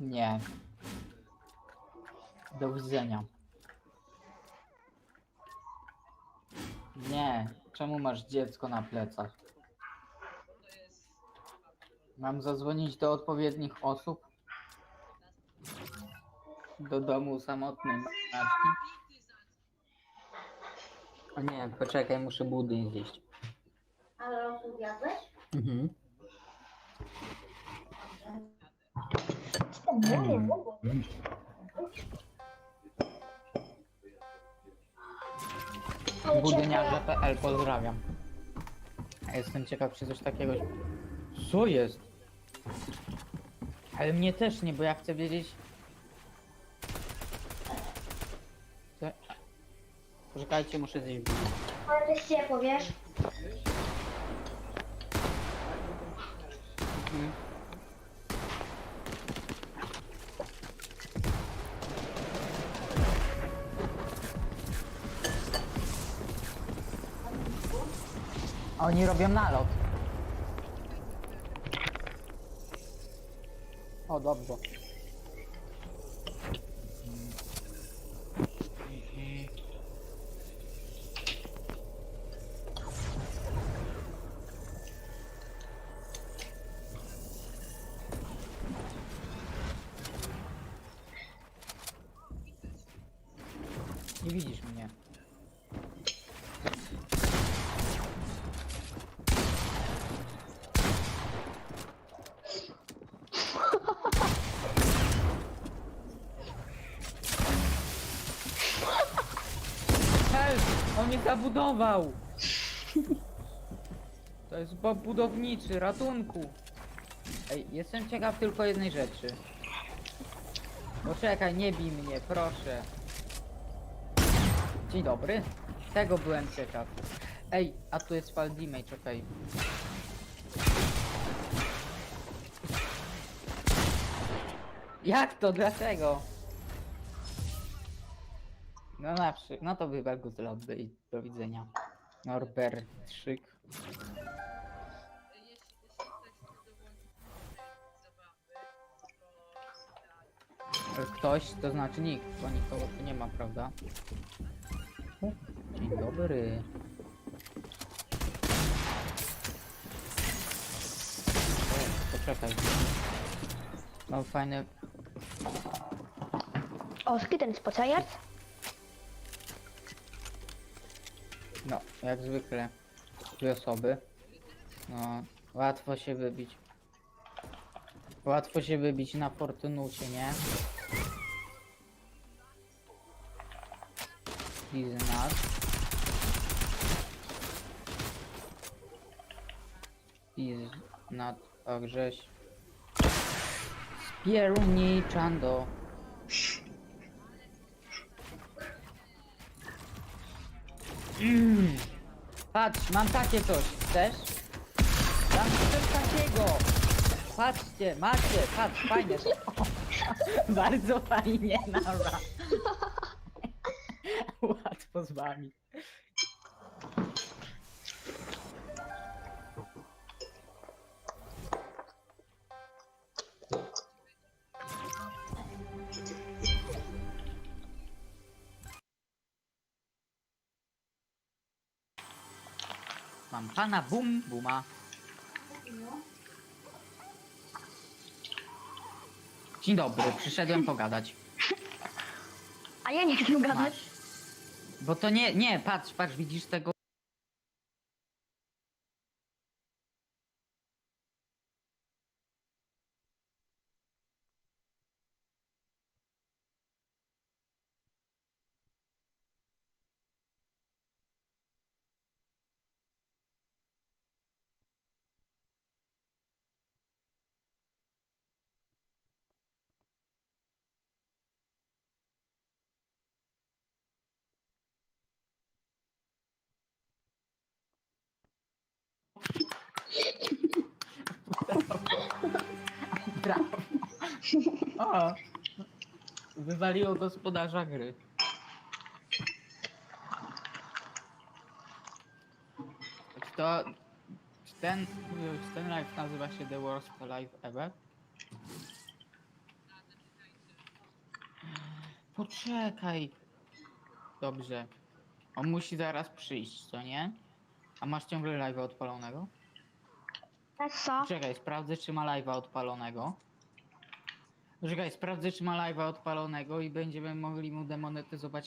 Nie. Do widzenia. Nie. Czemu masz dziecko na plecach? Mam zadzwonić do odpowiednich osób? Do domu samotnej matki? O nie, poczekaj, muszę budyń zjeść. Ale jadłeś? Mhm. Budyniarze.pl pozdrawiam. Jestem ciekaw, czy coś takiego... Co jest? Ale mnie też nie, bo ja chcę wiedzieć... Co... Poczekajcie, muszę zjeść. Ale to jest ciepło, wiesz? Oni robią nalot. O, dobrze. Nie widzisz mnie. On mnie zabudował! To jest Bob budowniczy, ratunku! Ej, jestem ciekaw tylko jednej rzeczy. Poczekaj, nie bij mnie, proszę. Dzień dobry. Tego byłem ciekaw. Ej, a tu jest Faldimej, czekaj. Jak to? Dlaczego? No na przy... No to wybal go z lobby i do widzenia. Jeśli, jeśli ktoś to znaczy nikt, bo nikogo tu nie ma, prawda? Dzień dobry. O, poczekaj. No fajne... O, skiten spocajart? No, jak zwykle. Dwie osoby. No, łatwo się wybić. Łatwo się wybić na Fortunucie, nie? Biznat. Biznat, a grześ. Spierniczando. Mm. Patrz, mam takie coś. Chcesz? Mam coś takiego. Patrzcie, macie, patrz, fajnie. Bardzo fajnie, nara. Łatwo z wami. Mam pana bum buma. Dzień dobry, przyszedłem pogadać. A ja nie chcę gadać. Masz. Bo to nie, nie, patrz, patrz, widzisz tego. O, wywaliło gospodarza gry. Czy to... Czy ten, czy ten live nazywa się The Worst Live Ever? Poczekaj. Dobrze. On musi zaraz przyjść, co nie? A masz ciągle live'a odpalonego? Co? Czekaj, sprawdzę czy ma live'a odpalonego. Czekaj, sprawdzę czy ma live'a odpalonego i będziemy mogli mu demonetyzować